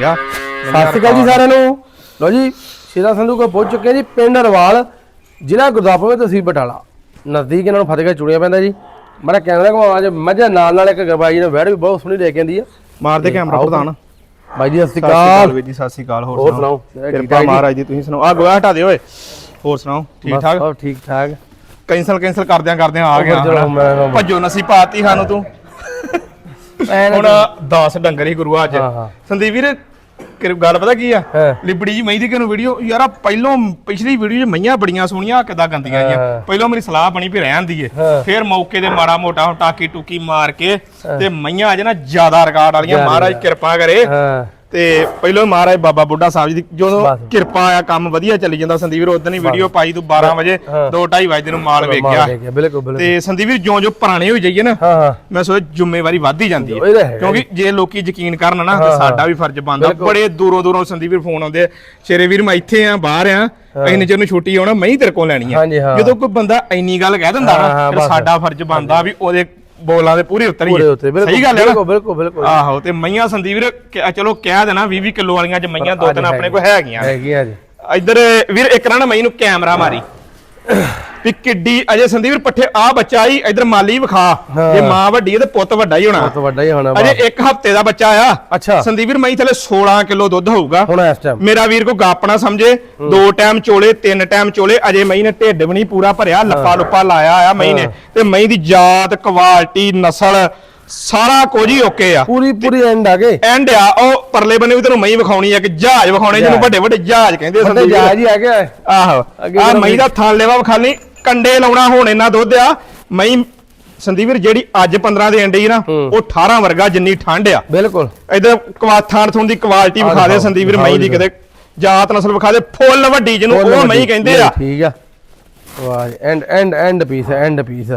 ਯਾ ਸਤਿ ਸ਼੍ਰੀ ਅਕਾਲ ਜੀ ਸਾਰਿਆਂ ਨੂੰ। ਲੋ ਜੀ ਸ਼ੇਰਾ ਸੰਧੂ ਕੋ ਪਹੁੰਚ ਚੁੱਕੇ ਜੀ ਪਿੰਡ ਰਵਾਲ ਜ਼ਿਲ੍ਹਾ ਗੁਰਦਾਸਪੁਰ ਵਿੱਚ ਤਹਿਸੀਲ ਬਟਾਲਾ। ਨਜ਼ਦੀਕ ਇਹਨਾਂ ਨੂੰ ਫਤਿਹਗੜ੍ਹ ਚੁਣਿਆ ਪੈਂਦਾ ਜੀ। ਮੇਰਾ ਕੈਮਰਾ ਘੁਮਾਵਾ ਅੱਜ ਮੱਝਾਂ ਨਾਲ ਨਾਲ ਇੱਕ ਗਵਾਈ ਨੇ ਵੈੜ ਵੀ ਬਹੁਤ ਸੋਹਣੀ ਲੈ ਕੇ ਆਂਦੀ ਆ। ਮਾਰਦੇ ਕੈਮਰਾ ਪ੍ਰਧਾਨ। ਬਾਈ ਜੀ ਸਤਿ ਸ਼੍ਰੀ ਅਕਾਲ। ਵੀਰ ਜੀ ਸਤਿ ਸ਼੍ਰੀ ਅਕਾਲ ਹੋਰ ਸੁਣਾਓ? ਕਿਰਪਾ ਜੀ? ਮਹਾਰਾਜ ਦੀ ਤੁਸੀਂ ਸੁਣਾਓ? ਆ ਗੋਹਾ ਹਟਾ ਦਿਓ ਓਏ। ਹੋਰ ਸੁਣਾਓ ਠੀਕ ਠਾਕ? ਸਭ ਠੀਕ ਠਾਕ। ਕੈਂਸਲ ਕੈਂਸਲ ਕਰਦਿਆਂ ਕਰਦਿਆਂ ਆ ਗਿਆ ਭੱਜੋ ਨਸੀ ਪਾਤੀ ਸਾਨੂੰ ਤੂੰ। ਹੁਣ 10 ਡੰਗਰ ਹੀ ਗੁਰੂ ਅੱਜ। ਸੰਦੀਪ ਵੀਰ ਕਿ ਗੱਲ ਪਤਾ ਕੀ ਆ। ਲਿਬੜੀ ਜੀ ਮਈ ਦੀ ਕਿਨੂੰ ਵੀਡੀਓ ਯਾਰ ਆ ਪਹਿਲੋਂ ਪਿਛਲੀ ਵੀਡੀਓ 'ਚ ਮਈਆਂ ਬੜੀਆਂ ਸੋਹਣੀਆਂ ਕਿਦਾਂ ਗੰਦੀਆਂ। ਆਈਆਂ ਪਹਿਲੋਂ ਮੇਰੀ ਸਲਾਹ ਬਣੀ ਵੀ ਰਹਿਣ ਦੀਏ। ਫਿਰ ਮੌਕੇ ਤੇ ਮਾੜਾ ਮੋਟਾ ਟਾਕੀ ਟੂਕੀ ਮਾਰ ਕੇ ਤੇ ਮਈਆਂ ਅਜ ਨਾ ਜ਼ਿਆਦਾ ਰਿਕਾਰਡ ਵਾਲੀਆਂ। ਮਹਾਰਾਜ ਕਿਰਪਾ ਕਰੇ ਤੇ ਪਹਿਲੋਂ ਮਹਾਰਾਜ ਬਾਬਾ ਬੁੱਢਾ ਸਾਹਿਬ ਜੀ ਦੀ ਜਦੋਂ। ਕਿਰਪਾ ਆ ਕੰਮ ਵਧੀਆ ਚੱਲੀ ਜਾਂਦਾ ਸੰਦੀਪ ਵੀਰ ਉਦੋਂ ਹੀ ਵੀਡੀਓ ਪਾਈ ਤੂੰ 12 ਵਜੇ ਹਾਂ। 2:30 ਵਜੇ ਨੂੰ ਮਾਲ ਵੇਖ ਗਿਆ ਬਿਲਕੁਲ ਬਿਲਕੁਲ ਤੇ ਸੰਦੀਪ ਵੀਰ ਜਿਉਂ ਜਿਉਂ ਪੁਰਾਣੇ ਹੋਈ ਜਾਈਏ ਨਾ ਹਾਂ ਹਾਂ ਮੈਂ ਸੋਚ ਜ਼ਿੰਮੇਵਾਰੀ ਵੱਧਦੀ ਜਾਂਦੀ ਹੈ ਹੈ ਕਿਉਂਕਿ ਜੇ ਲੋਕੀ ਯਕੀਨ ਕਰਨ ਨਾ ਹਾਂ, ਤੇ ਹਾਂ। ਸਾਡਾ ਵੀ ਫਰਜ਼ ਬਣਦਾ। ਬੜੇ ਦੂਰੋਂ ਦੂਰੋਂ ਸੰਦੀਪ ਵੀਰ ਫੋਨ ਆਉਂਦੇ ਆ, ਸ਼ੇਰੇ ਵੀਰ ਮੈਂ ਇੱਥੇ ਆ ਬਾਹਰ ਆ ਇੰਨੇ ਚਿਰ ਨੂੰ ਛੁੱਟੀ ਆਉਣਾ ਮੈਂ ਹੀ ਤੇਰੇ ਕੋਲ ਲੈਣੀ ਆ ਹਾਂ। ਜਦੋਂ ਕੋਈ ਬੰਦਾ ਇੰਨੀ ਗੱਲ ਕਹਿ ਦਿੰਦਾ ਹਾਂ, ਨਾ ਹਾਂ, ਫਿਰ। ਸਾਡਾ ਫਰਜ਼ ਬਣਦਾ ਵੀ ਉਹਦੇ ਬੋਲਾਂ ਦੇ ਪੂਰੇ ਉਤਰੀਏ ਪੂਰੇ ਉੱਤੇ ਬਿਲਕੁਲ ਸਹੀ ਗੱਲ ਹੈ ਨਾ? ਬਿਲਕੁਲ ਬਿਲਕੁਲ ਬਿਲਕੁਲ। ਆਹੋ ਤੇ ਮਈਆਂ ਸੰਦੀਪ ਵੀਰ ਕਿ- ਚਲੋ ਕਹਿ ਦੇਣਾ 20 20 ਕਿਲੋ ਵਾਲੀਆਂ ਚ ਮਈਆਂ ਦੋ ਤਿੰਨ ਆਪਣੇ ਕੋਲ ਹੈਗੀਆਂ ਹੈਗੀਆਂ ਜੀ। ਇੱਧਰ ਵੀਰ ਇੱਕ ਨਾ ਨਾ ਮਈ ਨੂੰ ਕੈਮਰਾ ਮਾਰੀ। ਵੀ ਕਿੱਡੀ ਅਜੇ ਸੰਦੀਪ ਪੱਠੇ ਆ ਬੱਚਾ ਹੀ ਇੱਧਰ ਮਾਲੀ ਵਿਖਾ। ਜੇ ਮਾਂ ਵੱਡੀ ਹੈ ਤੇ ਪੁੱਤ ਵੱਡਾ ਹੀ ਹੋਣਾ। ਬਹੁਤ ਵੱਡਾ ਹੀ ਹੋਣਾ ਅਜੇ। ਇੱਕ ਹਫ਼ਤੇ ਦਾ ਬੱਚਾ ਆ। ਅੱਛਾ। ਸੰਦੀਪ ਵੀਰ ਮਈ ਥਲੇ 16 ਕਿਲੋ ਦੁੱਧ ਹੋਊਗਾ। ਹੁਣ ਇਸ ਟਾਈਮ ਮੇਰਾ ਵੀਰ ਕੋ ਗਾਪਣਾ ਸਮਝੇ। ਦੋ ਟਾਈਮ ਚੋਲੇ ਤਿੰਨ ਟਾਈਮ ਚੋਲੇ ਅਜੇ ਮਈ ਨੇ ਢਿੱਡ ਵੀ ਨਹੀਂ ਪੂਰਾ ਭਰਿਆ ਲੱਪਾ ਲੁੱਪਾ ਲਾਇਆ ਆ ਮਈ ਨੇ। ਤੇ ਮਈ ਦੀ ਜਾਤ ਕੁਆਲਿਟੀ ਨਸਲ ਸਾਰਾ ਕੁਝ ਹੀ ਓਕੇ ਆ ਪੂਰੀ ਪੂਰੀ ਐਂਡ ਆ ਗਏ ਐਂਡ ਆ ਉਹ ਪਰਲੇ ਬੰਨੇ ਵੀ ਤੈਨੂੰ ਮਈ ਵਿਖਾਉਣੀ ਆ ਕਿ ਜਹਾਜ਼ ਵਿਖਾਉਣੇ ਜਿਹਨੂੰ ਜਹਾਜ਼। ਵੱਡੇ ਵੱਡੇ ਜਹਾਜ਼ ਕਹਿੰਦੇ ਸੰਦੀਪ। ਜਾਇਜ਼ ਹੀ ਆ ਗਏ ਆਹੋ ਆ ਮਈ ਦਾ ਥਾਂ ਲੈਵਾ ਵਿਖਾਲੀ ਕੰਡੇ ਲਾਉਣਾ ਹੁਣ ਇੰਨਾ ਦੁੱਧ ਆ ਮਈ ਸੰਦੀਪ ਵੀਰ ਜਿਹੜੀ ਅੱਜ 15 ਦੇ ਅੰਡੇ ਹੀ ਨਾ। ਉਹ 18 ਵਰਗਾ ਜਿੰਨੀ ਠੰਡ ਆ ਬਿਲਕੁਲ ਇਧਰ ਕਵਾਥਾਂ ਥੋਂ ਦੀ ਕੁਆਲਿਟੀ ਵਿਖਾ ਦੇ ਸੰਦੀਪ ਵੀਰ ਮਈ ਦੀ। ਕਿਤੇ ਜਾਤ ਨਸਲ ਵਿਖਾ ਦੇ ਫੁੱਲ ਵੱਡੀ ਜਿਹਨੂੰ ਉਹ। ਮਈ ਕਹਿੰਦੇ ਆ ਠੀਕ ਆ ਵਾਹ end end end piece end piece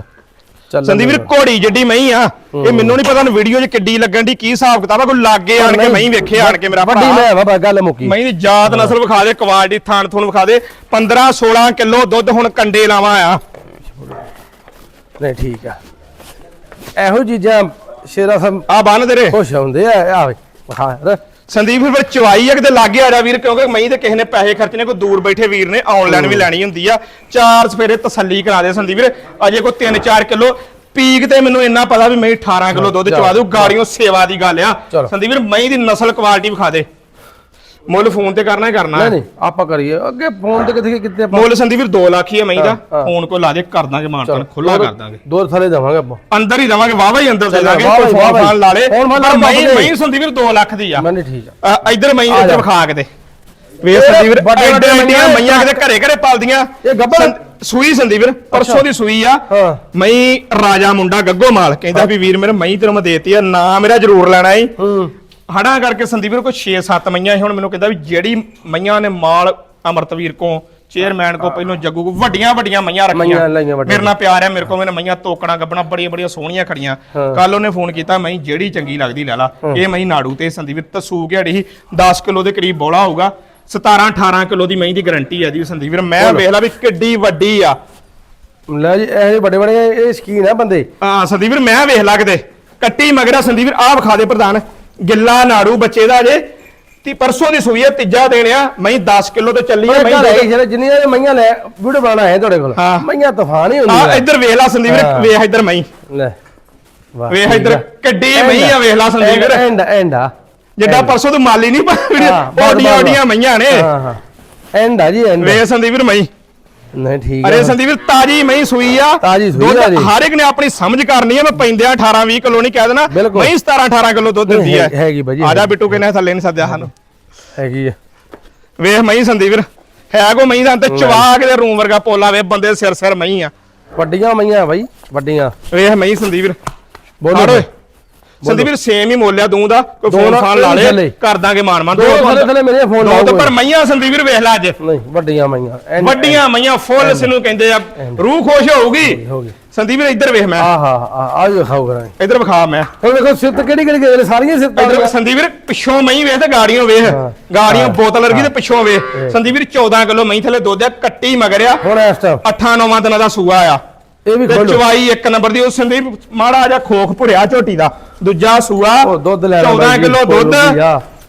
Sandeep ਵੀਰ ਘੋੜੀ ਜਿੱਡੀ ਮਈ ਆ। ਇਹ ਮੈਨੂੰ ਨਹੀਂ ਪਤਾ ਵੀਡੀਓ 'ਚ ਕਿੱਡੀ ਲੱਗਣ ਦੀ ਕੀ ਹਿਸਾਬ ਕਿਤਾਬ ਆ ਕੋਈ ਲਾਗੇ ਆਣ ਕੇ ਮਈ ਵੇਖੇ ਆਣ ਕੇ ਮੇਰਾ ਵੱਡੀ ਭਰਾ। ਮੈਂ ਬਾਬਾ ਗੱਲ ਮੁੱਕੀ। ਮਈ ਦੀ ਜਾਤ ਨਸਲ ਵਿਖਾ ਦੇ ਕੁਆਲਿਟੀ ਥਾਣ ਥੁਣ ਵਿਖਾ ਦੇ। 15 16 ਕਿਲੋ ਦੁੱਧ ਹੁਣ ਕੰਡੇ ਲਾਵਾਂ ਆ। ਨਹੀਂ ਠੀਕ ਆ। ਇਹੋ ਚੀਜ਼ਾਂ ਸ਼ੇਰਾ ਸਮ ਆ ਬੰਨ ਤੇਰੇ। ਖੁਸ਼ ਹੁੰਦੇ ਆ ਆ ਵਿਖਾ। ਸੰਦੀਪ ਫਿਰ ਚਵਾਈ ਆ ਕਿਤੇ ਲਾਗੇ ਆ ਜਾ ਵੀਰ ਕਿਉਂਕਿ ਮਈ ਤੇ ਕਿਸੇ ਨੇ ਪੈਸੇ ਖਰਚਣੇ ਕੋਈ ਦੂਰ ਬੈਠੇ ਵੀਰ ਨੇ ਆਨਲਾਈਨ ਵੀ ਲੈਣੀ ਹੁੰਦੀ ਆ। ਚਾਰ ਸਫੇਰੇ ਤਸੱਲੀ ਕਰਾ ਦੇ ਸੰਦੀਪ ਵੀਰ ਅਜੇ ਕੋਈ 3-4 ਕਿਲੋ। ਪੀਕ ਤੇ ਮੈਨੂੰ ਇੰਨਾ ਪਤਾ ਵੀ ਮੈਂ 18 ਕਿਲੋ ਦੁੱਧ ਚਵਾ ਦੂ ਗਾੜੀਆਂ ਸੇਵਾ ਦੀ ਗੱਲ ਆ। ਸੰਦੀਪ ਵੀਰ ਮਈ ਦੀ ਨਸਲ ਕੁਆਲਿਟੀ ਵਿਖਾ ਦੇ। ਮੁੱਲ ਫੋਨ ਤੇ ਕਰਨਾ ਹੀ ਕਰਨਾ ਨਹੀਂ ਨਹੀਂ ਆਪਾਂ ਕਰੀਏ। ਅੱਗੇ ਫੋਨ ਤੇ ਕਿੱਥੇ ਕਿੱਥੇ ਆਪਾਂ ਮੁੱਲ ਸੰਦੀਪ ਵੀਰ 2 ਲੱਖ ਹੀ ਆ ਮਈ ਦਾ ਹਾਂ, ਹਾਂ। ਫੋਨ ਕੋ ਲਾ ਦੇ ਕਰ ਦਾਂਗੇ ਮਾਨਤਨ ਖੁੱਲਾ ਕਰ ਦਾਂਗੇ। ਦੋ ਥਲੇ ਦੇਵਾਂਗੇ ਆਪਾਂ। ਅੰਦਰ ਹੀ ਦਵਾਂਗੇ ਵਾਵਾ ਹੀ ਅੰਦਰ ਦੇ ਦਾਂਗੇ ਕੋਈ ਫੋਨ। ਫਾਨ ਲਾ ਲੇ। ਪਰ ਮਈ। ਮਈ ਸੰਦੀਪ ਵੀਰ 2 ਲੱਖ ਦੀ ਆ। ਮੈਂ ਨਹੀਂ ਠੀਕ ਆ। ਇੱਧਰ ਮਈ ਇੱਧਰ। ਵਿਖਾ ਕੇ ਦੇ। ਵੇਖ ਸੰਦੀਪ ਵੀਰ ਵੱਡੇ ਵੱਡੇ ਐਡੇ ਐਡੀਆਂ ਮਈਆਂ ਕਿਤੇ ਘਰੇ ਘਰੇ ਪਲਦੀਆਂ। ਇਹ? ਸੰਦ- ਸੂਈ ਸੰਦੀਪ ਵੀਰ ਪਰਸੋਂ ਦੀ ਸੂਈ ਆ। ਹਾਂ। ਮਈ ਰਾਜਾ ਮੁੰਡਾ ਗੱਗੋ ਮਾਲ। ਕਹਿੰਦਾ ਵੀ ਵੀਰ ਮੇਰੇ ਮਈ ਤੈਨੂੰ ਮੈਂ ਦੇਤੀ ਆ। ਨਾ ਮੇਰਾ ਜ਼ਰੂਰ ਲੈਣਾ ਈ। ਹੂੰ। ਹੜਾਂ ਕਰਕੇ ਸੰਦੀਪ ਵੀਰ ਕੋਈ 6-7 ਮਈਆਂ ਹੁਣ ਮੈਨੂੰ ਕਹਿੰਦਾ ਵੀ ਜਿਹੜੀ ਮਈਆਂ ਨੇ ਮਾਲ ਅਮਰਤਵੀਰ ਕੋ ਚੇਅਰਮੈਨ ਕੋ ਪਹਿਲੋਂ ਜੱਗੂ ਕੋ ਵੱਡੀਆਂ ਵੱਡੀਆਂ ਮਈਆਂ ਰੱਖੀਆਂ। ਮੇਰੇ ਨਾਲ ਪਿਆਰ ਹੈ ਮੇਰੇ ਕੋ ਮੈਨੇ ਮਈਆਂ ਤੋਕਣਾ ਗੱਬਣਾ ਬੜੀਆਂ ਬੜੀਆਂ ਸੋਹਣੀਆਂ ਖੜੀਆਂ। ਕੱਲ ਉਹਨੇ ਫੋਨ ਕੀਤਾ ਮਈ ਜਿਹੜੀ ਚੰਗੀ ਲੱਗਦੀ ਲੈ ਲਾ। ਇਹ ਮਈ ਨਾੜੂ ਤੇ ਸੰਦੀਪ ਤਸੂ ਘੜੀ ਸੀ 10 ਕਿਲੋ ਦੇ ਕਰੀਬ ਬੋਲਾ ਹੋਊਗਾ। 17 18 ਕਿਲੋ ਦੀ ਮਈ ਦੀ ਗਾਰੰਟੀ ਹੈ ਦੀ ਸੰਦੀਪ ਵੀਰ। ਮੈਂ ਵੇਖ ਲਾ ਵੀ ਕਿੱਡੀ ਵੱਡੀ ਆ। ਲੈ ਜੀ ਇਹ ਵੱਡੇ ਵੱਡੇ ਇਹ ਸ਼ਕੀਨ ਆ ਬੰਦੇ। ਹਾਂ ਸੰਦੀਪ ਵੀਰ ਮੈਂ ਵੇਖ ਲਾ ਕਿਤੇ। ਕੱਟੀ ਮਗਰਾ ਸੰਦੀਪ ਵੀਰ ਆਹ ਵਿਖਾ ਦੇ ਪ੍ਰਧਾਨ। ਗਿੱਲਾ ਨਾੜੂ ਬੱਚੇ ਦਾ ਜੇ। ਤੀ ਪਰਸੋਂ ਦੀ ਸੂਈ ਹੈ ਤੀਜਾ ਦੇਣਿਆ ਮੈਂ 10 ਕਿਲੋ ਤੋਂ ਚੱਲੀ ਹੈ ਮੈਂ ਮੈਂ ਜਿੰਨੀਆਂ ਮਈਆਂ ਲੈ ਵੀਡੀਓ ਬਣਾਉਣਾ ਹੈ ਤੁਹਾਡੇ ਕੋਲ। ਹਾਂ। ਮਈਆਂ ਤੂਫਾਨ ਹੀ ਆ ਹੁੰਦੀਆਂ ਇੱਧਰ ਵੇਖ ਲਾ ਸੰਦੀਪ ਵੀਰ ਹਾਂ। ਵੇਖ ਇੱਧਰ ਮੈਂ ਲੈ ਵਾਹ ਵੇਖ ਇੱਧਰ ਆ। ਕਿੱਡੀ ਮਈ ਆ ਵੇਖ ਲਾ ਸੰਦੀਪ ਵੀਰ। ਐਂਡ ਐਂਡ ਆ। ਜਿੱਡਾ ਪਰਸੋਂ ਤੂੰ ਮਾਲੀ ਨਹੀਂ ਹਾਂ, ਬਹੁਤ ਓਡੀਆਂ ਬਹੁਤ। ਓਡੀਆਂ ਮਈਆਂ ਨੇ। ਹਾਂ ਹਾਂ। ਐਂਡ ਆ ਜੀ ਐਂਡ ਵੇਖ ਸੰਦੀਪ ਵੀਰ ਮਈ ਨਹੀਂ ਠੀਕ ਅਰੇ ਆ। ਸੰਦੀਪ ਤਾਜੀ ਮਈ ਸੂਈ ਆ। ਤਾਜ਼ੀ ਸੂਈ ਆ ਜੀ। ਹਰ ਇੱਕ ਨੇ ਆਪਣੀ ਸਮਝ ਕਰਨੀ ਆ ਮੈਂ ਪੈਂਦਿਆਂ 18 20 ਕਿਲੋ ਨਹੀਂ ਕਹਿ ਦੇਣਾ। ਮਈ 17 18 ਕਿਲੋ ਦੁੱਧ ਦਿੰਦੀ ਹੈ- ਹੈਗੀ ਬਾਜੀ, ਆ ਜਾ। ਬਿੱਟੂ ਕਿਨੇ ਥੱਲੇ ਨਹੀਂ ਸੱਦਿਆ ਸਾਨੂੰ। ਹੈਗੀ ਆ। ਵੇਖ ਮਈ ਸੰਦੀਪ ਹੈ ਕੋ ਮਈ ਦਾ ਤੇ ਚਵਾ ਕੇ ਰੂਮ ਵਰਗਾ ਪੋਲਾ ਵੇ ਬੰਦੇ ਸਿਰ ਸਿਰ ਮਈ ਆ। ਵੱਡੀਆਂ ਮਈਆਂ ਬਾਈ ਵੱਡੀਆਂ। ਵੇਖ ਮਈ ਸੰਦੀਪ ਬੋਲੋ ਓਏ। ਸੰਦੀਪ ਵੀਰ ਸੇਮ ਹੀ ਮੋਲਿਆ ਦੂੰ ਦਾ ਕੋਈ ਦੋ ਫੋਨ ਫਾਨ ਲਾ ਲੈ। ਕਰ ਦਾਂਗੇ ਮਾਨ ਮਾਨ। ਦੋ ਥੱਲੇ ਥੱਲੇ ਮੇਰੇ ਫੋਨ ਦੋ ਲਾਓ ਪਰ ਮਈਆਂ ਸੰਦੀਪ ਵੀਰ ਵੇਖ ਲੈ ਅੱਜ। ਨਹੀਂ ਵੱਡੀਆਂ ਮਈਆਂ ਵੱਡੀਆਂ ਮਈਆਂ ਫੁੱਲ ਸਿਨੂੰ ਕਹਿੰਦੇ ਆ ਰੂਹ ਖੁਸ਼ ਹੋਊਗੀ। ਸੰਦੀਪ ਵੀਰ ਇੱਧਰ ਵੇਖ ਮੈਂ। ਆ ਹਾਂ ਆ ਆ ਜੋ ਖਾਓ ਕਰਾਂਗੇ ਇੱਧਰ ਵਿਖਾ ਮੈਂ। ਹੁਣ ਵੇਖੋ ਸਿਫਤ ਕਿਹੜੀ ਕਿਹੜੀ ਗਏ ਸਾਰੀਆਂ ਸਿਫਤਾਂ ਇਧਰ ਸੰਦੀਪ ਵੀਰ ਪਿੱਛੋਂ ਮਈ ਵੇਖ ਤੇ ਗਾੜੀਆਂ ਵੇਖ। ਗਾੜੀਆਂ। ਬੋਤਲ ਵਰਗੀ ਤੇ ਪਿੱਛੋਂ ਵੇਖ। ਸੰਦੀਪ ਵੀਰ 14 ਕਿਲੋ ਮਈ ਥੱਲੇ ਦੁੱਧ ਆ ਕੱਟੀ ਮਗਰਿਆ ਹੁਣ ਇਸ ਟਾਈਮ 8 9 ਦਿਨਾਂ ਦਾ ਸੂਆ ਆ। ਇਹ ਵੀ ਖੋਲੋ। ਚਵਾਈ ਇੱਕ ਨੰਬਰ ਦੀ ਉਹ ਸੰਦੀਪ ਮਾੜਾ ਜਿਹਾ ਖੋਖ ਭੁਰਿਆ ਝੋਟੀ ਦਾ। ਦੂਜਾ ਸੂਆ ਉਹ ਦੁੱਧ ਲੈ ਲਓ 14 ਬਾਈ ਜੀ, ਕਿਲੋ ਦੁੱਧ।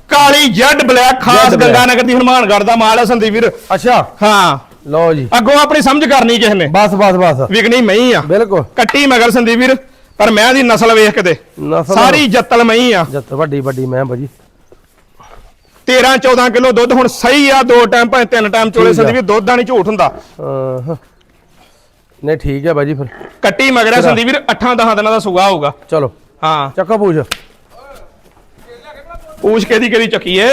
ਕਾਲੀ ਜੈਡ ਬਲੈਕ ਖਾਸ। ਗੰਗਾਨਗਰ ਦੀ ਹਨੂਮਾਨਗੜ੍ਹ ਦਾ ਮਾਲ ਹੈ ਸੰਦੀਪ ਵੀਰ। ਅੱਛਾ। ਹਾਂ। ਲਓ ਜੀ। ਅੱਗੋਂ ਆਪਣੀ ਸਮਝ ਕਰਨੀ ਕਿਸ ਨੇ। ਬਸ ਬਸ ਬਸ। ਵਿਕਣੀ ਮਈ ਆ। ਬਿਲਕੁਲ। ਕੱਟੀ ਮਗਰ ਸੰਦੀਪ ਵੀਰ ਪਰ ਮੈਂ ਦੀ ਨਸਲ ਵੇਖ ਕੇ ਦੇ। ਸਾਰੀ ਜੱਤਲ ਮਈ ਆ। ਜੱਤ ਵੱਡੀ ਵੱਡੀ ਮੈਂ ਭਾਜੀ। 13 14 ਕਿਲੋ ਦੁੱਧ ਹੁਣ ਸਹੀ ਆ ਦੋ ਟਾਈਮ ਭਾਵੇਂ ਤਿੰਨ ਟਾਈਮ ਚੋਲੇ। ਸੰਦੀਪ ਵੀਰ ਦੁੱਧ ਦਾ ਨਹੀਂ ਝੂਠ ਹੁੰਦਾ। ਅਹ, ਨਹੀਂ ਠੀਕ ਹੈ ਭਾਜੀ ਫਿਰ। ਕੱਟੀ ਮਗਰ ਸੰਦੀਪ ਵੀਰ 8 10 ਦਿਨਾਂ ਦਾ ਸੁਗਾ ਹੋਊਗਾ। ਚਲੋ। ਹਾਂ। ਚੱਕੋ ਪੂਛ। ਪੂਛ ਕਿਹਦੀ ਕਿਹਦੀ ਚੱਕੀਏ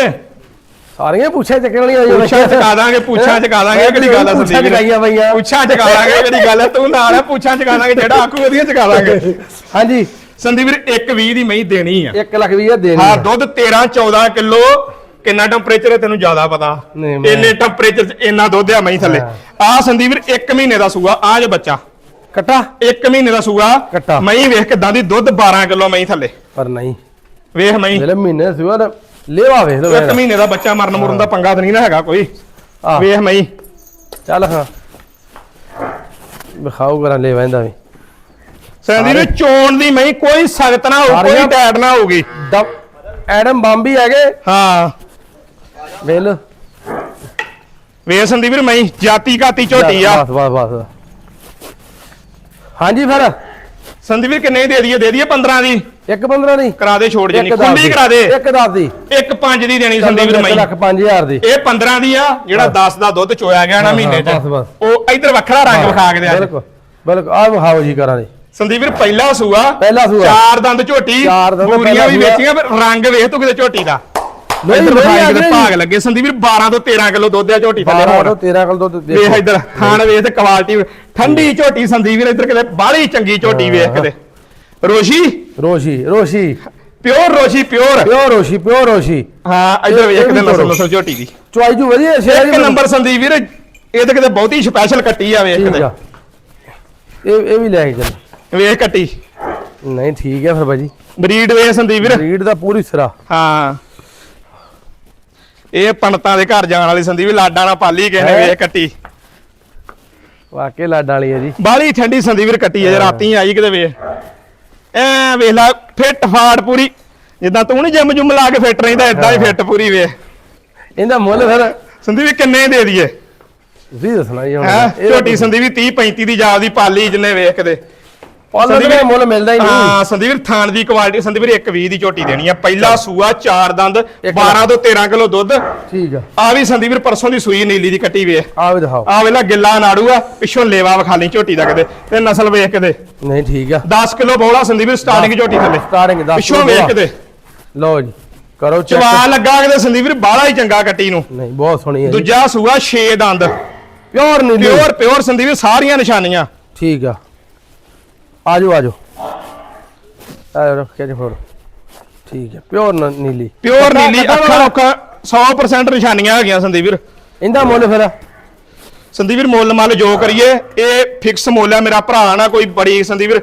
ਸਾਰੀਆਂ ਪੁੱਛੇ ਚੱਕਣ ਵਾਲੀਆਂ ਪੁੱਛਾਂ ਚਕਾ ਦਾਂਗੇ ਪੁੱਛਾਂ ਚਕਾ ਦਾਂਗੇ ਕਿਹੜੀ ਗੱਲ ਆ ਸੰਦੀਪ ਚਕਾਈਆਂ ਪਈਆਂ। ਪੁੱਛਾਂ ਚਕਾ ਦਾਂਗੇ ਕਿਹੜੀ ਗੱਲ ਆ? ਤੂੰ ਨਾਲ ਆ ਪੁੱਛਾਂ ਚਕਾ ਦਾਂਗੇ ਜਿਹੜਾ ਆਖੂ ਉਹਦੀਆਂ ਚਕਾ ਦਾਂਗੇ। ਹਾਂਜੀ। ਸੰਦੀਪ ਵੀਰ 120 ਦੀ ਮਹੀਂ ਦੇਣੀ ਆ। 1 ਲੱਖ ਵੀ ਇਹ ਦੇਣੀ ਹਾਂ ਆ। ਦੁੱਧ 13 14 ਕਿਲੋ। ਕਿੰਨਾ ਟੈਂਪਰੇਚਰ ਹੈ ਤੈਨੂੰ ਜ਼ਿਆਦਾ ਪਤਾ। ਨਹੀਂ, ਮੈਂ- ਇੰਨੇ ਟੈਂਪਰੇਚਰ 'ਚ ਇੰਨਾ ਦੁੱਧ ਆ ਮਹੀਂ ਥੱਲੇ। ਆ ਸੰਦੀਪ ਵੀਰ 1 ਮਹੀਨੇ ਦਾ ਸੂਆ ਆ ਜੋ ਬੱਚਾ। ਕੱਟਾ? 1 ਮਹੀਨੇ ਦਾ ਸੂਆ ਕੱਟਾ। ਮਹੀਂ ਵੇਖ ਕਿਦਾਂ ਦੀ ਦੁੱਧ 12 ਕਿਲੋ ਮਹੀਂ ਥੱਲੇ। ਪਰ ਨਹੀਂ। ਵੇਖ ਮਹੀਂ। ਜਿਹੜੇ ਮਹੀਨੇ ਸਿਵਾ ਲੇਵਾ ਵੇਖ ਲੋ ਇੱਕ ਮਹੀਨੇ ਦਾ ਬੱਚਾ ਮਰਨ ਮੁਰਨ ਦਾ ਪੰਗਾ ਤਾਂ ਨਹੀਂ ਨਾ ਹੈਗਾ ਕੋਈ। ਆ। ਵੇਖ ਮਹੀਂ। ਚੱਲ ਹਾਂ। ਵਿਖਾਓ ਕਰਾਂ ਲੈ ਵੈਂਦਾ ਵੀ। ਸੰਦੀਪ ਵੀਰ ਚੋਣ ਦੀ ਮਹੀਂ ਕੋਈ ਸਖਤ ਨਾ ਹੋਊ ਕੋਈ ਸਾਰੀਆਂ- ਟੈਟ ਨਾ ਹੋਊਗੀ। ਦਮ ਐਡਮ ਬੰਬੀ ਹੈਗੇ। ਹਾਂ। ਵੇਖ ਲੋ ਵੇਖ ਸੰਦੀਪ ਵੀਰ ਮਹੀਂ ਜਾਤੀ ਕਾਤੀ ਝੋਟੀ ਆ। ਬਸ ਬਸ ਬਸ। ਹਾਂਜੀ ਫਿਰ। ਸੰਦੀਪ ਵੀਰ ਕਿੰਨੇ ਦੀ ਦੇ ਦਈਏ? ਦੇ ਦਈਏ 15 ਦੀ। ਇੱਕ 15 ਨਹੀਂ ਕਰਾ ਦੇ ਛੋੜ ਜਿੰਨੀ ਇੱਕ ਦਸ ਖੁੱਲੀ ਦੀ। ਕਰਾ ਦੇ। ਇੱਕ 10 ਦੀ। ਇੱਕ 5 ਦੀ ਦੇਣੀ ਸੰਦੀਪ ਵੀਰ ਇੱਕ ਮਹੀਂ ਲੱਖ 5000 ਦੀ। ਇਹ 15 ਦੀ ਆ ਜਿਹੜਾ 10 ਦਾ ਦੁੱਧ ਚੋਇਆ ਗਿਆ ਨਾ ਮਹੀਨੇ ਚ। ਉਹ ਇਧਰ ਵੱਖਰਾ ਰੰਗ ਵਿਖਾ ਕੇ ਦੇ ਬਿਲਕੁਲ ਬਿਲਕੁਲ। ਆ ਵਿਖਾਓ ਜੀ ਕਰਾਂ ਦੇ। ਸੰਦੀਪ ਵੀਰ ਪਹਿਲਾ ਸੂਆ। ਪਹਿਲਾ ਸੂਆ। ਚਾਰ ਦੰਦ ਝੋਟੀ। ਚਾਰ ਦੰਦ ਪਹਿਲਾ ਵੀ। ਵੇਚੀਆਂ ਪਰ ਰੰਗ ਵੇਖ ਤੂੰ ਕਿਤੇ ਝੋਟੀ ਦਾ। ਨਹੀਂ, ਇਧਰ ਕਿਤੇ ਭਾਗ ਲੱਗੇ। ਸੰਦੀਪ ਵੀਰ 12 ਤੋਂ 13 ਕਿਲੋ ਦੁੱਧ ਆ ਝੋਟੀ ਥੱਲੇ 12 ਹੁਣ। ਤੋਂ 13 ਕਿਲੋ ਦੁੱਧ ਵੇਖ ਦੇਖੋ। ਇਧਰ ਖਾਣ ਵੇਖ ਤੇ ਕੁਆਲਿਟੀ ਠੰਡੀ ਝੋਟੀ ਸੰਦੀਪ ਵੀਰ ਇਧਰ ਕਿਤੇ ਬਾਹਲੀ ਚੰਗੀ ਝੋਟੀ ਵੇਖ ਕਿਤੇ। ਰੋਸ਼ੀ? ਰੋਸ਼ੀ ਰੋਸ਼ੀ। ਪਿਓਰ ਰੋਸ਼ੀ ਪਿਓਰ। ਪਿਓਰ ਰੋਸ਼ੀ ਪਿਓਰ ਰੋਸ਼ੀ। ਹਾਂ ਇਧਰ ਵੇਖ ਕਿਤੇ ਵੀ ਨਸਲ। ਨਸਲ ਝੋਟੀ ਦੀ। ਚੁਆਈ ਜੂ ਵਧੀਆ ਸ਼ੇਰ ਇੱਕ ਨੰਬਰ ਸੰਦੀਪ ਵੀਰ ਇਹ ਤਾਂ ਕਿਤੇ ਬਹੁਤੀ ਸਪੈਸ਼ਲ ਕੱਟੀ ਆ ਵੇਖ ਕਿਤੇ। ਇਹ ਇਹ ਵੀ ਲੈ ਕੇ ਚੱਲ। ਵੇਖ ਕੱਟੀ। ਨਹੀਂ ਠੀਕ ਹੈ ਫਿਰ ਭਾਜੀ। ਬਰੀਡ ਵੇਖ ਸੰਦੀਪ ਵੀਰ। ਬਰੀਡ ਦਾ ਪੂਰੀ ਸਿਰਾ। ਹਾਂ। ਇਹ ਪੰਡਤਾਂ ਦੇ ਘਰ ਜਾਣ ਵਾਲੀ ਸੰਦੀਪ ਲਾਡਾ ਨਾਲ ਪਾਲੀ ਕਿਸੇ ਨੇ ਹੈਂ? ਵੇਖ ਕੱਟੀ। ਵਾਕੇ ਲਾਡਾਂ ਵਾਲੀ ਹੈ ਜੀ। ਬਾਹਲੀ ਠੰਡੀ ਸੰਦੀਪ ਵੀਰ ਕੱਟੀ ਜੇ ਰਾਤੀ ਆਈ ਕਿਤੇ ਵੇਖ ਐ ਵੇਖ ਲੈ ਫਿੱਟ ਫਾੜ ਪੂਰੀ। ਜਿੱਦਾਂ ਤੂੰ ਨਹੀਂ ਜਿਮ ਜੁਮ ਲਾ ਕੇ ਫਿੱਟ ਰਹਿੰਦਾ ਇਦਾਂ ਹੀ ਫਿੱਟ ਪੂਰੀ ਵੇਖ ਇਹਦਾ ਮੁੱਲ ਫਿਰ ਸੰਦੀਪ ਕਿੰਨੇ ਦੇ ਦਈਏ? ਤੁਸੀਂ ਦੱਸਣਾ ਜੀ ਹੁਣ। ਹੈ? ਇਹ ਝੋਟੀ ਸੰਦੀਪ ਵੀਰ 30 35 ਦੀ ਜਾਪਦੀ ਪਾਲੀ ਜਿੰਨੇ ਵੇਖ ਕਿਤੇ ਪਾਲਣ ਦਾ ਮੁੱਲ ਮਿਲਦਾ ਹੀ ਨਹੀਂ। ਹਾਂ ਸੰਦੀਪ ਥਾਣ ਦੀ ਕੁਆਲਿਟੀ ਸੰਦੀਪ ਵੀਰ 120 ਦੀ ਝੋਟੀ ਦੇਣੀ ਆ। ਪਹਿਲਾ ਸੂਆ ਚਾਰ ਦੰਦ ਇੱਕ 12 ਤੋਂ 13 ਕਿਲੋ ਦੁੱਧ। ਠੀਕ ਆ। ਆ ਵੀ ਸੰਦੀਪ ਪਰਸੋਂ ਦੀ ਸੂਈ ਨੀਲੀ ਦੀ ਕੱਟੀ ਵੇਖ ਆ ਵੀ ਦਿਖਾਓ। ਆ ਵੇਲਾ ਗਿੱਲਾ ਨਾੜੂ ਆ ਪਿੱਛੋਂ ਲੇਵਾ ਵਿਖਾ ਲਈ ਝੋਟੀ ਦਾ ਕਿਤੇ। ਤੇ ਨਸਲ ਵੇਖ ਕਿਤੇ। ਨਹੀਂ ਠੀਕ ਆ। 10 ਕਿਲੋ ਬੋਲਾ ਸੰਦੀਪ ਸਟਾਰਟਿੰਗ ਝੋਟੀ ਥੱਲੇ। ਸਟਾਰਟਿੰਗ ਦਾ ਪਿੱਛੋਂ ਵੇਖ ਕਿਤੇ। ਲਓ ਜੀ ਕਰੋ ਚੈੱਕ ਚਵਾ ਲੱਗਾ ਕਿਤੇ ਸੰਦੀਪ ਵੀਰ ਬਾਹਲਾ ਹੀ ਚੰਗਾ ਕੱਟੀ ਨੂੰ। ਨਹੀਂ ਬਹੁਤ ਸੋਹਣੀ ਹੈ ਦੂਜਾ ਸੂਆ 6 ਦੰਦ। ਪਿਓਰ ਨੀਲੀ। ਪਿਓਰ ਪਿਓਰ ਸੰਦੀਪ ਸਾਰੀਆਂ ਨਿਸ਼ਾਨੀਆਂ। ਠੀਕ ਆ। ਆਜੋ ਆਜੋ ਆ ਰੱਖ ਕੇ ਫੋੜ ਠੀਕ ਹੈ ਪਿਓਰ ਨੀਲੀ ਪਿਓਰ ਨੀਲੀ ਅੱਖਾਂ। ਅੱਖਾਂ 100% ਨਿਸ਼ਾਨੀਆਂ ਹੈਗੀਆਂ ਸੰਦੀਪ ਵੀਰ ਇਹਦਾ ਮੁੱਲ ਫਿਰ ਸੰਦੀਪ ਵੀਰ ਮੁੱਲ ਮੱਲ ਜੋ ਕਰੀਏ ਇਹ ਫਿਕਸ ਮੁੱਲ ਆ ਮੇਰਾ ਭਰਾ ਨਾ ਕੋਈ ਬੜੀ ਸੰਦੀਪ ਵੀਰ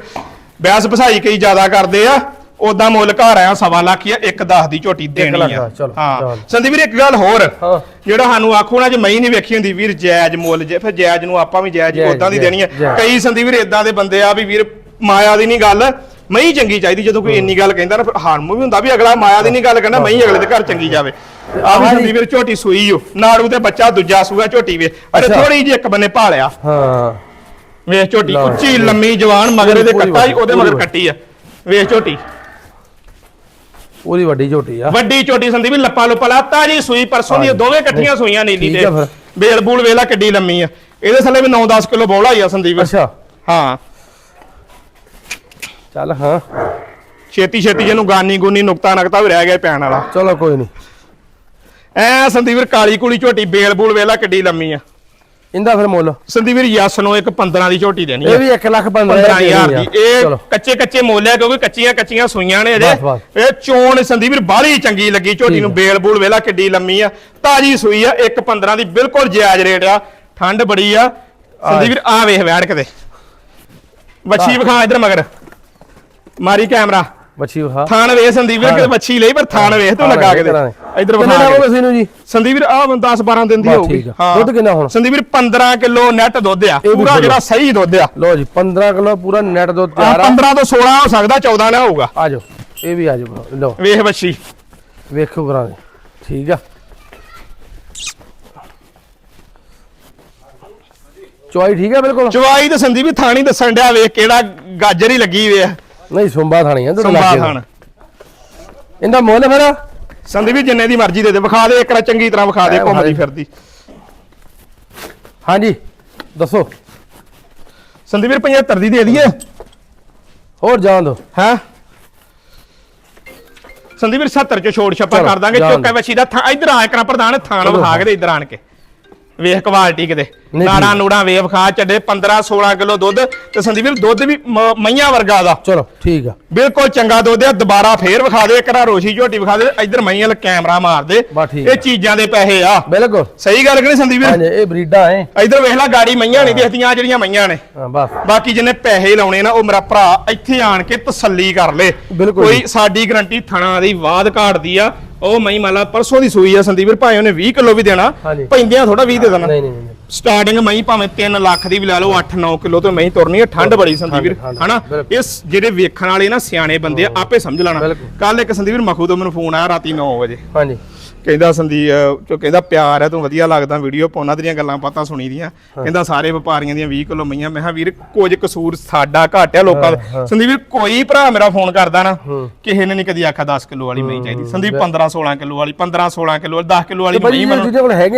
ਬਹਿਸ ਭਸਾਈ ਕਈ ਜ਼ਿਆਦਾ ਕਰਦੇ ਆ ਉਦਾਂ ਮੁੱਲ ਘਰ ਆਇਆ ਸਵਾ ਲੱਖ ਹੀ ਆ ਇੱਕ 10 ਦੀ ਝੋਟੀ ਦੇਣੀ ਆ ਹਾਂ। ਸੰਦੀਪ ਵੀਰ ਇੱਕ ਗੱਲ ਹੋਰ ਹਾਂ। ਜਿਹੜਾ ਸਾਨੂੰ ਆਖੋ ਨਾ ਜੇ ਮਈ ਨਹੀਂ ਵੇਖੀ ਹੁੰਦੀ ਵੀਰ ਜਾਇਜ਼ ਮੁੱਲ ਜੇ ਫਿਰ ਜਾਇਜ਼ ਨੂੰ ਆਪਾਂ ਵੀ ਜਾਇਜ਼ ਉਦਾਂ ਦੀ ਦੇਣੀ ਆ। ਕਈ ਸੰਦੀਪ ਵੀਰ ਇਦਾਂ ਦੇ ਬੰਦੇ ਆ ਵੀ ਵੀਰ ਮਾਇਆ ਦੀ ਨਹੀਂ ਗੱਲ ਮਈ ਚੰਗੀ ਚਾਹੀਦੀ ਜਦੋਂ ਕੋਈ ਇੰਨੀ ਗੱਲ ਕਹਿੰਦਾ ਨਾ ਫਿਰ ਹਾਰਮੋ ਵੀ ਹੁੰਦਾ ਵੀ ਅਗਲਾ ਮਾਇਆ ਦੀ ਨਹੀਂ ਗੱਲ ਕਹਿੰਦਾ ਮਈ ਅਗਲੇ ਦੇ ਘਰ ਚੰਗੀ ਜਾਵੇ। ਆ ਵੀ। ਸੰਦੀਪ ਵੀਰ ਝੋਟੀ ਸੂਈ ਓ। ਨਾੜੂ ਤੇ ਬੱਚਾ ਦੂਜਾ ਸੂਆ ਝੋਟੀ ਵੇ। ਅਰੇ। ਥੋੜੀ ਜਿਹੀ ਇੱਕ ਬੰਨੇ ਭਾਲਿਆ। ਹਾਂ। ਵੇਖ ਝੋਟੀ। ਉੱਚੀ ਲੰਮੀ ਜਵਾਨ ਮਗਰ ਇਹਦੇ ਕੱਟਾ ਹੀ ਉਹਦੇ ਮਗਰ। ਕੱਟੀ ਆ। ਵੇਖ ਝੋਟੀ। ਪੂਰੀ ਵੱਡੀ ਝੋਟੀ ਆ। ਵੱਡੀ ਝੋਟੀ ਸੰਦੀਪ ਵੀ ਲੱਪਾ ਲੁੱਪਾ ਲਾਤਾ ਜੀ ਸੂਈ ਪਰਸੋਂ ਦੀ। ਦੋਵੇਂ ਇਕੱਠੀਆਂ ਸੂਈਆਂ ਨੀਲੀ ਤੇ। ਬੇਲ ਬੂਲ ਵੇਲਾ ਕਿੱਡੀ ਲੰਮੀ ਆ। ਇਹਦੇ ਥੱਲੇ ਵੀ 9-10 ਕਿਲੋ ਬੋਲਾ ਹੀ ਆ ਸੰਦੀਪ। ਅੱਛਾ। ਹਾਂ। ਚੱਲ ਹਾਂ। ਛੇਤੀ ਛੇਤੀ ਜਿਹਨੂੰ ਗਾਨੀ ਗੁਨੀ ਨੁਕਤਾ ਨਕਤਾ ਵੀ ਰਹਿ ਗਿਆ ਪੈਣ ਵਾਲਾ। ਚਲੋ ਕੋਈ ਨਹੀਂ ਐ ਸੰਦੀਪ ਵੀਰ ਕਾਲੀ ਕੁਲੀ ਝੋਟੀ ਬੇਲ ਬੂਲ ਵੇਲਾ ਕਿੱਡੀ ਲੰਮੀ ਆ। ਇਹਦਾ ਫਿਰ ਮੁੱਲ। ਸੰਦੀਪ ਵੀਰ ਯਸ ਨੂੰ ਇੱਕ 15 ਦੀ ਝੋਟੀ ਦੇਣੀ ਆ। ਇਹ ਵੀ 1 ਲੱਖ 15000 ਦੀ। ਇਹ ਚਲੋ। ਕੱਚੇ ਕੱਚੇ ਮੁੱਲ ਕਿਉਂਕਿ ਕੱਚੀਆਂ ਕੱਚੀਆਂ ਸੂਈਆਂ ਨੇ ਅਜੇ। ਬਸ। ਇਹ ਚੋਣ ਸੰਦੀਪ ਵੀਰ ਬਾਹਲੀ ਚੰਗੀ ਲੱਗੀ ਝੋਟੀ ਨੂੰ। ਬੇਲ ਬੂਲ ਵੇਲਾ ਕਿੱਡੀ ਲੰਮੀ ਆ। ਤਾਜੀ ਸੂਈ ਆ 1.15 ਦੀ। ਬਿਲਕੁਲ ਜਾਇਜ਼ ਰੇਟ ਆ। ਠੰਡ ਬੜੀ ਆ। ਸੰਦੀਪ ਵੀਰ ਆ ਵੇਖ ਵੈੜ ਕਿਤੇ ਵੱਛੀ ਵਿਖਾ ਇਧਰ ਮਗਰ। ਮਾਰੀ ਕੈਮਰਾ। ਬੱਚੀ ਵਿਖਾ। ਥਾਣ ਵੇਖ ਸੰਦੀਪ ਵੀਰ ਕਿ ਵੱਛੀ ਲਈ ਪਰ ਥਾਣ ਵੇਖ ਤੂੰ ਲੱਗਾ ਕੇ ਕਰਾਂਗੇ। ਇਧਰ ਕਿੰਨੇ ਵਿਖਾ ਦਾ ਕੇ। ਹੋਗਾ ਸੀਨੂੰ ਜੀ? ਸੰਦੀਪ ਵੀਰ ਆ 10 12 ਦਿਨ ਦੀ ਹੋਊਗੀ ਆ। ਦੁੱਧ ਕਿੰਨਾ ਹੁਣ? ਸੰਦੀਪ ਵੀਰ 15 ਕਿਲੋ ਨੈਟ ਦੁੱਧ ਆ। ਵੀ ਪੂਰਾ। ਜਿਹੜਾ ਸਹੀ ਦੁੱਧ ਆ। ਲਓ ਜੀ 15 ਕਿਲੋ ਪੂਰਾ ਨੈਟ ਦੁੱਧ ਤਿਆਰ ਆ। 15 ਤੋਂ 16 ਹੋ ਸਕਦਾ 14 ਨਾ ਹੋਊਗਾ। ਆਜੋ ਇਹ ਵੀ ਆਜੋ ਲਓ। ਵੇਖ ਬੱਚੀ ਵੇਖੋ ਕਰਾਂਗੇ ਠੀਕ ਆ। ਚੁਆਈ ਠੀਕ ਆ ਬਿਲਕੁਲ? ਚਵਾਈ ਤੇ ਸੰਦੀਪ ਵੀ ਥਾਣੀ ਦੱਸਣ ਡਿਆ ਵੇਖ ਕਿਹੜਾ ਗਾਜਰ ਹੀ ਲੱਗੀ ਵੇ ਆ। ਨਹੀਂ ਸੁੰਬਾ ਥਾਣੀ ਆ ਦਾ। ਥਾਣ। ਇਹਦਾ ਮੁੱਲ ਫਿਰ? ਸੰਦੀਪ ਜਿੰਨੇ ਦੀ ਮਰਜ਼ੀ ਦੇ ਦੇ ਵਿਖਾ ਦੇ ਇੱਕ ਰਾ ਚੰਗੀ ਤਰ੍ਹਾਂ ਵਿਖਾ ਦੇ ਘੁੰਮਦੀ। ਫਿਰਦੀ। ਹਾਂਜੀ ਦੱਸੋ। ਸੰਦੀਪ ਵੀਰ 75 ਦੀ ਦੇ ਦਈਏ। ਹੋਰ ਜਾਣ ਦੋ। ਹਾਂ? ਸੰਦੀਪ ਵੀਰ 70 ਚ ਛੋੜ ਛੱਪਾ ਕਰ ਦਾਂਗੇ ਚੁੱਕਾ ਵਛੀ ਦਾ ਇਧਰ ਆ ਕਰਾਂ ਪ੍ਰਧਾਨ ਥਾਣ। ਵਿਖਾ ਕੇ ਇਧਰ ਆਣ ਕੇ। ਵੇਖ ਕੁਆਲਿਟੀ ਕਿਤੇ। ਨਹੀਂ, ਨਾੜਾਂ। ਨੂੜਾਂ ਵੇਖ ਵਿਖਾ ਚੱਡੇ 15 16 ਕਿਲੋ ਦੁੱਧ ਤੇ ਸੰਦੀਪ ਵੀਰ ਦੁੱਧ ਵੀ ਮ- ਮਈਆਂ ਵਰਗਾ ਦਾ। ਚਲੋ ਠੀਕ ਆ। ਬਿਲਕੁਲ ਚੰਗਾ ਦੁੱਧ ਆ ਦੁਬਾਰਾ ਫੇਰ ਵਿਖਾ ਦੇ ਇੱਕ ਰਾ ਰੋਸ਼ੀ ਝੋਟੀ ਵਿਖਾ ਦੇ ਇਧਰ ਮਈਆਂ ਵਾਲਾ ਕੈਮਰਾ ਮਾਰ ਦੇ। ਬਸ ਠੀਕ ਇਹ ਆ। ਚੀਜ਼ਾਂ ਦੇ ਪੈਸੇ ਆ। ਬਿਲਕੁਲ। ਸਹੀ ਗੱਲ ਕਰੀ ਸੰਦੀਪ ਵੀਰ? ਹਾਂਜੀ ਇਹ ਬਰੀਡਾਂ ਐ। ਇਧਰ ਵੇਖ ਲੈ ਗਾੜੀ ਮਈਆਂ ਨਹੀਂ ਦਿਖਦੀਆਂ ਆਹ ਜਿਹੜੀਆਂ ਮਈਆਂ ਨੇ। ਹਾਂ ਬਸ। ਬਾਕੀ ਜਿਹਨੇ ਪੈਸੇ ਲਾਉਣੇ ਨਾ ਉਹ ਮੇਰਾ ਭਰਾ ਇੱਥੇ ਆਣ ਕੇ ਤਸੱਲੀ ਕਰ ਲੇ। ਬਿਲਕੁਲ ਕੋਈ। ਸਾਡੀ ਗਰੰਟੀ ਥਣਾ ਦੀ ਵਾਦ ਘਾਟਦੀ ਆ। ਉਹ ਮਈ ਮਾਲਾ ਪਰਸੋਂ ਦੀ ਸੂਈ ਆ ਸੰਦੀਪ ਵੀਰ ਭਾਵੇਂ ਉਹਨੇ 20 ਕਿਲੋ ਵੀ ਦੇਣਾ ਹਾਂਜੀ। ਪੈਂਦਿਆਂ ਥੋੜਾ 20 ਦੇ ਦੇਣਾ ਨਹੀਂ ਨਹੀਂ ਨਹੀਂ ਸਟਾਰਟਿੰਗ ਮਈ ਭਾਵੇਂ 3 ਲੱਖ ਦੀ ਵੀ ਲੈ ਲਓ 8-9 ਕਿਲੋ ਤੋਂ ਮਈ ਤੁਰਨੀ ਹੈ ਠੰਡ ਬੜੀ ਸੰਦੀਪ ਵੀਰ ਠੰਡ, ਹਨਾ ਬਿਲਕੁਲ। ਇਸ ਜਿਹੜੇ ਵੇਖਣ ਵਾਲੇ ਨਾ ਸਿਆਣੇ ਬੰਦੇ ਆ ਆਪੇ ਸਮਝ ਲੈਣਾ ਬਿਲਕੁਲ। ਕੱਲ ਇੱਕ ਸੰਦੀਪ ਵੀਰ ਮਖੂ ਤੋਂ ਮੈਨੂੰ ਫੋਨ ਆਇਆ ਰਾਤੀ 9 ਵਜੇ ਹਾਂਜੀ ਕਹਿੰਦਾ ਸੰਦੀਪ ਚੋ ਕਹਿੰਦਾ ਪਿਆਰ ਹੈ ਤੂੰ ਵਧੀਆ ਲੱਗਦਾ ਵੀਡੀਓ ਪਾਉਣਾ ਤੇਰੀਆਂ ਗੱਲਾਂ ਪਤਾ ਸੁਣੀ ਦੀਆਂ। ਕਹਿੰਦਾ ਸਾਰੇ ਵਪਾਰੀਆਂ ਦੀਆਂ 20 ਕਿਲੋ ਮਈਆਂ ਮੈਂ ਕਿਹਾ ਵੀਰ ਕੁਝ ਕਸੂਰ ਸਾਡਾ ਘਾਟਿਆ ਲੋਕਾਂ ਦਾ। ਸੰਦੀਪ ਵੀਰ ਕੋਈ ਭਰਾ ਮੇਰਾ ਫੋਨ ਕਰਦਾ ਨਾ ਕਿਸੇ ਨੇ ਨਹੀਂ ਕਦੀ ਆਖਿਆ 10 ਕਿਲੋ ਵਾਲੀ ਮਈ ਚਾਹੀਦੀ। ਸੰਦੀਪ 15 16 ਕਿਲੋ ਵਾਲੀ 15 16 ਕਿਲੋ ਵਾਲੀ 10 ਕਿਲੋ ਵਾਲੀ ਮਈ ਮੈਨੂੰ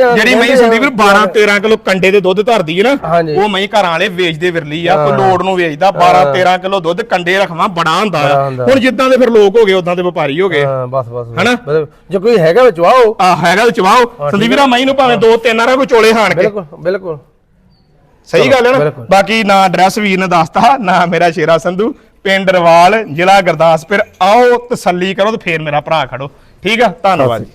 ਆ ਜਿਹੜੀ ਮਈ ਸੰਦੀਪ ਵੀਰ 12 13 ਕਿਲੋ ਕੰਡੇ ਦੇ ਦੁੱਧ ਧਰਦੀ ਹੈ ਨਾ। ਉਹ ਮਈ ਘਰਾਂ ਵਾਲੇ ਵੇਚਦੇ ਵਿਰਲੀ ਆ ਕੋਈ ਲੋੜ ਨੂੰ ਵੇਚਦਾ 12 13 ਕਿਲੋ ਦੁੱਧ ਕੰਡੇ ਰਖਵਾ ਬੜਾ ਹੁੰਦਾ ਆ। ਹੁਣ ਜਿੱਦਾਂ ਦੇ ਫਿਰ ਲੋਕ ਹੋ ਗਏ ਉਦਾਂ ਦੇ ਵਪਾਰੀ ਹੋ ਗਏ। ਹਾਂ ਬਸ ਬਸ। ਹਨਾ? ਜੇ ਕੋਈ ਹੈਗਾ ਵਿੱਚ ਆਓ ਆ ਹੈਗਾ ਤੇ ਚਵਾਓ ਸੰਦੀਪ ਵੀਰਾ ਮਈ ਨੂੰ ਭਾਵੇਂ ਦੋ ਤਿੰਨ ਆਰਾ ਕੋਈ ਚੋਲੇ ਹਾਣ ਕੇ। ਬਿਲਕੁਲ ਬਿਲਕੁਲ। ਸਹੀ ਗੱਲ ਹੈ ਨਾ? ਬਿਲਕੁਲ। ਬਾਕੀ ਨਾ ਐਡਰੈਸ ਵੀਰ ਨੇ ਦੱਸਤਾ ਨਾ ਮੇਰਾ ਸ਼ੇਰਾ ਸੰਧੂ। ਪਿੰਡ ਰਵਾਲ ਜ਼ਿਲ੍ਹਾ ਗੁਰਦਾਸਪੁਰ। ਆਓ ਤਸੱਲੀ ਕਰੋ ਤੇ ਫੇਰ ਮੇਰਾ ਭਰਾ ਖੜੋ। ਠੀਕ ਆ? ਧੰਨਵਾਦ ਜੀ।